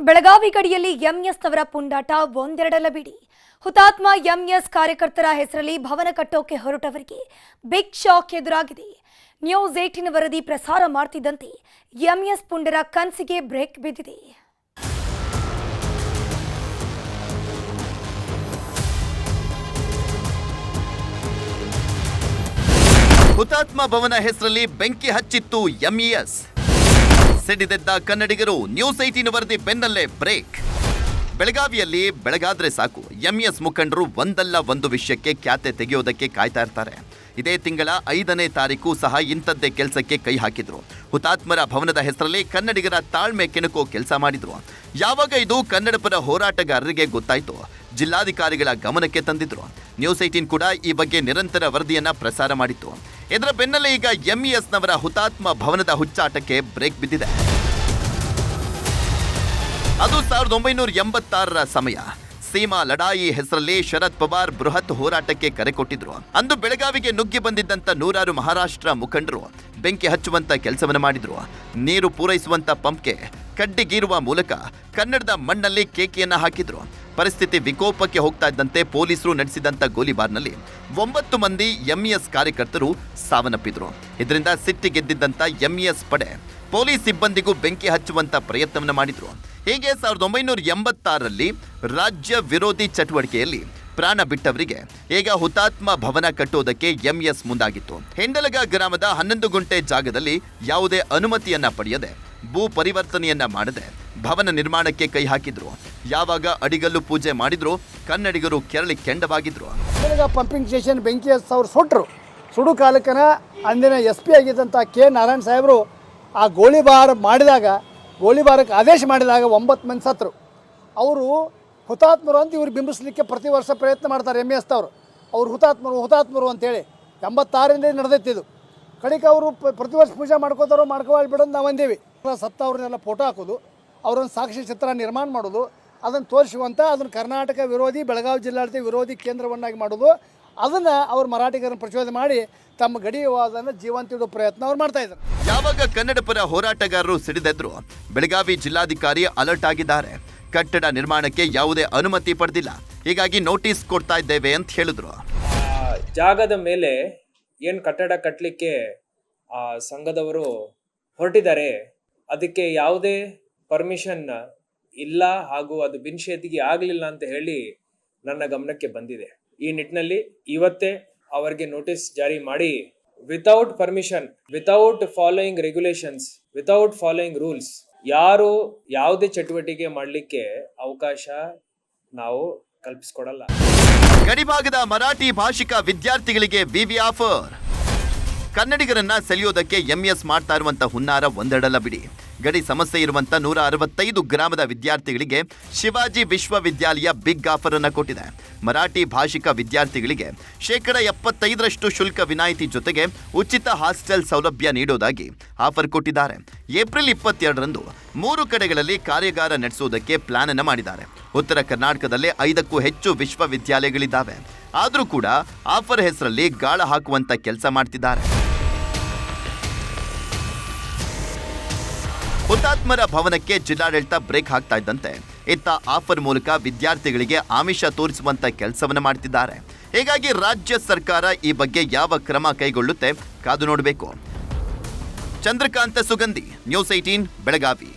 ಬೆಳಗಾವಿ ಗಡಿಯಲ್ಲಿ ಎಂಎಸ್ ಅವರ ಪುಂಡಾಟ ಒಂದೆರಡಲ್ಲ ಬಿಡಿ ಹುತಾತ್ಮ ಎಂಎಸ್ ಕಾರ್ಯಕರ್ತರ ಹೆಸರಲ್ಲಿ ಭವನ ಕಟ್ಟೋಕೆ ಹೊರಟವರಿಗೆ ಬಿಗ್ ಶಾಕ್ ಎದುರಾಗಿದೆ. ನ್ಯೂಸ್ ಏಟಿನ ವರದಿ ಪ್ರಸಾರ ಮಾಡ್ತಿದ್ದಂತೆ ಎಂಎಸ್ ಪುಂಡರ ಕನಸಿಗೆ ಬ್ರೇಕ್ ಬಿದ್ದಿದೆ. ಹುತಾತ್ಮ ಭವನ ಹೆಸರಲ್ಲಿ ಬೆಂಕಿ ಹಚ್ಚಿತ್ತು ಎಂಇಎಸ್ ಸಿಡಿದೆದ್ದ ಕನ್ನಡಿಗರು ನ್ಯೂಸ್ ಏಟೀನ್ ವರದಿ ಬೆನ್ನಲ್ಲೇ ಬ್ರೇಕ್ ಬೆಳಗಾವಿಯಲ್ಲಿ ಬೆಳಗಾದ್ರೆ ಸಾಕು. ಎಂಇಎಸ್ ಮುಖಂಡರು ಒಂದಲ್ಲ ಒಂದು ವಿಷಯಕ್ಕೆ ಖ್ಯಾತೆ ತೆಗೆಯೋದಕ್ಕೆ ಕಾಯ್ತಾ ಇರ್ತಾರೆ. ಇದೇ ತಿಂಗಳ ಐದನೇ ತಾರೀಕು ಸಹ ಇಂಥದ್ದೇ ಕೆಲಸಕ್ಕೆ ಕೈ ಹಾಕಿದ್ರು. ಹುತಾತ್ಮರ ಭವನದ ಹೆಸರಲ್ಲಿ ಕನ್ನಡಿಗರ ತಾಳ್ಮೆ ಕೆಣಕೋ ಕೆಲಸ ಮಾಡಿದ್ರು. ಯಾವಾಗ ಇದು ಕನ್ನಡಪರ ಹೋರಾಟಗಾರರಿಗೆ ಗೊತ್ತಾಯಿತು? ಜಿಲ್ಲಾಧಿಕಾರಿಗಳ ಗಮನಕ್ಕೆ ತಂದಿದ್ರು. ನ್ಯೂಸ್ ಏಟೀನ್ ಕೂಡ ಈ ಬಗ್ಗೆ ನಿರಂತರ ವರದಿಯನ್ನು ಪ್ರಸಾರ ಮಾಡಿತ್ತು. ಇದರ ಬೆನ್ನಲ್ಲೇ ಈಗ ಎಂಇಎಸ್ನವರ ಹುತಾತ್ಮ ಭವನದ ಹುಚ್ಚಾಟಕ್ಕೆ ಬ್ರೇಕ್ ಬಿದ್ದಿದೆ. ಅದು ಸಾವಿರದ ಒಂಬೈನೂರ ಎಂಬತ್ತಾರರ ಸಮಯ. ಸೀಮಾ ಲಡಾಯಿ ಹೆಸರಲ್ಲಿ ಶರದ್ ಪವಾರ್ ಬೃಹತ್ ಹೋರಾಟಕ್ಕೆ ಕರೆ ಕೊಟ್ಟಿದ್ರು. ಅಂದು ಬೆಳಗಾವಿಗೆ ನುಗ್ಗಿ ಬಂದಿದ್ದಂತ ನೂರಾರು ಮಹಾರಾಷ್ಟ್ರ ಮುಖಂಡರು ಬೆಂಕಿ ಹಚ್ಚುವಂತ ಕೆಲಸವನ್ನ ಮಾಡಿದ್ರು. ನೀರು ಪೂರೈಸುವಂತ ಪಂಪ್ಗೆ ಕಡ್ಡಿಗೀರುವ ಮೂಲಕ ಕನ್ನಡದ ಮಣ್ಣಲ್ಲಿ ಕೇಕೆಯನ್ನು ಹಾಕಿದ್ರು. ಪರಿಸ್ಥಿತಿ ವಿಕೋಪಕ್ಕೆ ಹೋಗ್ತಾ ಇದ್ದಂತೆ ಪೊಲೀಸರು ನಡೆಸಿದಂತ ಗೋಲಿಬಾರ್ನಲ್ಲಿ ಒಂಬತ್ತು ಮಂದಿ ಎಂಇಎಸ್ ಕಾರ್ಯಕರ್ತರು ಸಾವನ್ನಪ್ಪಿದ್ರು. ಇದರಿಂದ ಸಿಟ್ಟಿಗೆದ್ದಿದ್ದಂಥ ಎಂಇಎಸ್ ಪಡೆ ಪೊಲೀಸ್ ಸಿಬ್ಬಂದಿಗೂ ಬೆಂಕಿ ಹಚ್ಚುವಂತ ಪ್ರಯತ್ನವನ್ನ ಮಾಡಿದ್ರು. ಹೀಗೆ ಸಾವಿರದ ಒಂಬೈನೂರ ಎಂಬತ್ತಾರರಲ್ಲಿ ರಾಜ್ಯ ವಿರೋಧಿ ಚಟುವಟಿಕೆಯಲ್ಲಿ ಪ್ರಾಣ ಬಿಟ್ಟವರಿಗೆ ಈಗ ಹುತಾತ್ಮ ಭವನ ಕಟ್ಟುವುದಕ್ಕೆ ಎಂಎಸ್ ಮುಂದಾಗಿತ್ತು. ಹೆಂಡಲಗ ಗ್ರಾಮದ ಹನ್ನೊಂದು ಗುಂಟೆ ಜಾಗದಲ್ಲಿ ಯಾವುದೇ ಅನುಮತಿಯನ್ನ ಪಡೆಯದೆ ಭೂ ಪರಿವರ್ತನೆಯನ್ನ ಮಾಡದೆ ಭವನ ನಿರ್ಮಾಣಕ್ಕೆ ಕೈ ಹಾಕಿದ್ರು. ಯಾವಾಗ ಅಡಿಗಲ್ಲು ಪೂಜೆ ಮಾಡಿದ್ರು, ಕನ್ನಡಿಗರು ಕೆರಳಿ ಕೆಂಡವಾಗಿದ್ರು. ಪಂಪಿಂಗ್ ಸ್ಟೇಷನ್ ಬೆಂಕಿ ಅವ್ರು ಸುಟ್ಟರು ಸುಡು ಕಾಲಕನ ಅಂದಿನ ಎಸ್ ಪಿ ಆಗಿದ್ದಂಥ ಕೆ ನಾರಾಯಣ ಸಾಹೇಬರು ಆ ಗೋಳಿಬಾರ ಮಾಡಿದಾಗ ಗೋಳಿಬಾರಕ್ಕೆ ಆದೇಶ ಮಾಡಿದಾಗ ಒಂಬತ್ತು ಮಂದಿ ಸತ್ರು. ಅವರು ಹುತಾತ್ಮರು ಅಂತ ಇವ್ರು ಬಿಂಬಿಸ್ಲಿಕ್ಕೆ ಪ್ರತಿ ವರ್ಷ ಪ್ರಯತ್ನ ಮಾಡ್ತಾರೆ ಎಂ ಎಸ್ ಅವರು. ಅವ್ರು ಹುತಾತ್ಮರು ಹುತಾತ್ಮರು ಅಂತೇಳಿ. ಎಂಬತ್ತಾರರಿಂದ ನಡೆದೈತಿದು ಕಡೆಗೆ ಅವರು ಪ್ರತಿ ವರ್ಷ ಪೂಜೆ ಮಾಡ್ಕೋತಾರೋ ಮಾಡ್ಕೋಬಾರ್ದು ಬಿಡೋದು ನಾವು ಅಂದೇವಿ. ಸತ್ತವ್ರನ್ನೆಲ್ಲ ಫೋಟೋ ಹಾಕೋದು ಅವರೊಂದು ಸಾಕ್ಷಿ ಚಿತ್ರ ನಿರ್ಮಾಣ ಮಾಡೋದು ಅದನ್ನು ತೋರಿಸುವಂಥ ಅದನ್ನು ಕರ್ನಾಟಕ ವಿರೋಧಿ ಬೆಳಗಾವಿ ಜಿಲ್ಲಾಡಳಿತ ವಿರೋಧಿ ಕೇಂದ್ರವನ್ನಾಗಿ ಮಾಡೋದು ಅದನ್ನು ಅವ್ರು ಮರಾಠಿಗರನ್ನು ಪ್ರಚೋದನೆ ಮಾಡಿ ತಮ್ಮ ಗಡಿವಾದನ್ನು ಜೀವಂತ ಇಡೋ ಪ್ರಯತ್ನ ಅವ್ರು ಮಾಡ್ತಾ ಇದ್ದಾರೆ. ಯಾವಾಗ ಕನ್ನಡ ಪರ ಹೋರಾಟಗಾರರು ಸಿಡಿದೆದ್ರು? ಬೆಳಗಾವಿ ಜಿಲ್ಲಾಧಿಕಾರಿ ಅಲರ್ಟ್ ಆಗಿದ್ದಾರೆ. ಕಟ್ಟಡ ನಿರ್ಮಾಣಕ್ಕೆ ಯಾವುದೇ ಅನುಮತಿ ಪಡೆದಿಲ್ಲ. ಹೀಗಾಗಿ ನೋಟಿಸ್ ಕೊಡ್ತಾ ಇದ್ದೇವೆ ಅಂತ ಹೇಳಿದ್ರು. ಜಾಗದ ಮೇಲೆ ಏನು ಕಟ್ಟಡ ಕಟ್ಟಲಿಕ್ಕೆ ಆ ಸಂಘದವರು ಹೊರಟಿದ್ದಾರೆ ಅದಕ್ಕೆ ಯಾವುದೇ ಪರ್ಮಿಷನ್ ಇಲ್ಲ ಹಾಗೂ ಅದು ಬಿನ್ಶೇತಿಗೆ ಆಗಲಿಲ್ಲ ಅಂತ ಹೇಳಿ ನನ್ನ ಗಮನಕ್ಕೆ ಬಂದಿದೆ. ಈ ನಿಟ್ಟಿನಲ್ಲಿ ಇವತ್ತೇ ಅವರಿಗೆ ನೋಟಿಸ್ ಜಾರಿ ಮಾಡಿ without permission without following regulations without following rules ಯಾರು ಯಾವುದೇ ಚಟುವಟಿಕೆ ಮಾಡಲಿಕ್ಕೆ ಅವಕಾಶ ನಾವು ಕಲ್ಪಿಸ್ಕೊಡಲ್ಲ. ಗಡಿಭಾಗದ ಮರಾಠಿ ಭಾಷಿಕ ವಿದ್ಯಾರ್ಥಿಗಳಿಗೆ ಬಿವಿ ಆಫರ್ ಕನ್ನಡಿಗರನ್ನ ಸೆಳೆಯೋದಕ್ಕೆ ಎಂಎಸ್ ಮಾಡ್ತಾ ಇರುವಂತ ಹುನ್ನಾರ ಒಂದೆಡಲ್ಲ ಬಿಡಿ. ಗಡಿ ಸಮಸ್ಯೆ ಇರುವಂತ ನೂರ ಅರವತ್ತೈದು ಗ್ರಾಮದ ವಿದ್ಯಾರ್ಥಿಗಳಿಗೆ ಶಿವಾಜಿ ವಿಶ್ವವಿದ್ಯಾಲಯ ಬಿಗ್ ಆಫರ್ ಅನ್ನು ಕೊಟ್ಟಿದೆ. ಮರಾಠಿ ಭಾಷಿಕ ವಿದ್ಯಾರ್ಥಿಗಳಿಗೆ ಶೇಕಡ ಎಪ್ಪತ್ತೈದರಷ್ಟು ಶುಲ್ಕ ವಿನಾಯಿತಿ ಜೊತೆಗೆ ಉಚಿತ ಹಾಸ್ಟೆಲ್ ಸೌಲಭ್ಯ ನೀಡೋದಾಗಿ ಆಫರ್ ಕೊಟ್ಟಿದ್ದಾರೆ. ಏಪ್ರಿಲ್ ಇಪ್ಪತ್ತೆರಡರಂದು ಮೂರು ಕಡೆಗಳಲ್ಲಿ ಕಾರ್ಯಾಗಾರ ನಡೆಸುವುದಕ್ಕೆ ಪ್ಲಾನ್ ಅನ್ನು ಮಾಡಿದ್ದಾರೆ. ಉತ್ತರ ಕರ್ನಾಟಕದಲ್ಲಿ ಐದಕ್ಕೂ ಹೆಚ್ಚು ವಿಶ್ವವಿದ್ಯಾಲಯಗಳಿದ್ದಾವೆ. ಆದರೂ ಕೂಡ ಆಫರ್ ಹೆಸರಲ್ಲಿ ಗಾಳ ಹಾಕುವಂತ ಕೆಲಸ ಮಾಡ್ತಿದ್ದಾರೆ. ಹುತಾತ್ಮರ ಭವನಕ್ಕೆ ಜಿಲ್ಲಾಡಳಿತ ಬ್ರೇಕ್ ಹಾಕ್ತಾ ಇದ್ದಂತೆ. ಇತ್ತ ಆಫರ್ ಮೂಲಕ ವಿದ್ಯಾರ್ಥಿಗಳಿಗೆ ಆಮಿಷ ತೋರಿಸುವಂತ ಕೆಲಸವನ್ನ ಮಾಡ್ತಿದ್ದಾರೆ. ಹೀಗಾಗಿ ರಾಜ್ಯ ಸರ್ಕಾರ ಈ ಬಗ್ಗೆ ಯಾವ ಕ್ರಮ ಕೈಗೊಳ್ಳುತ್ತೆ ಕಾದು ನೋಡಬೇಕು. Chandrakanta Sugandhi, news eighteen Belagavi.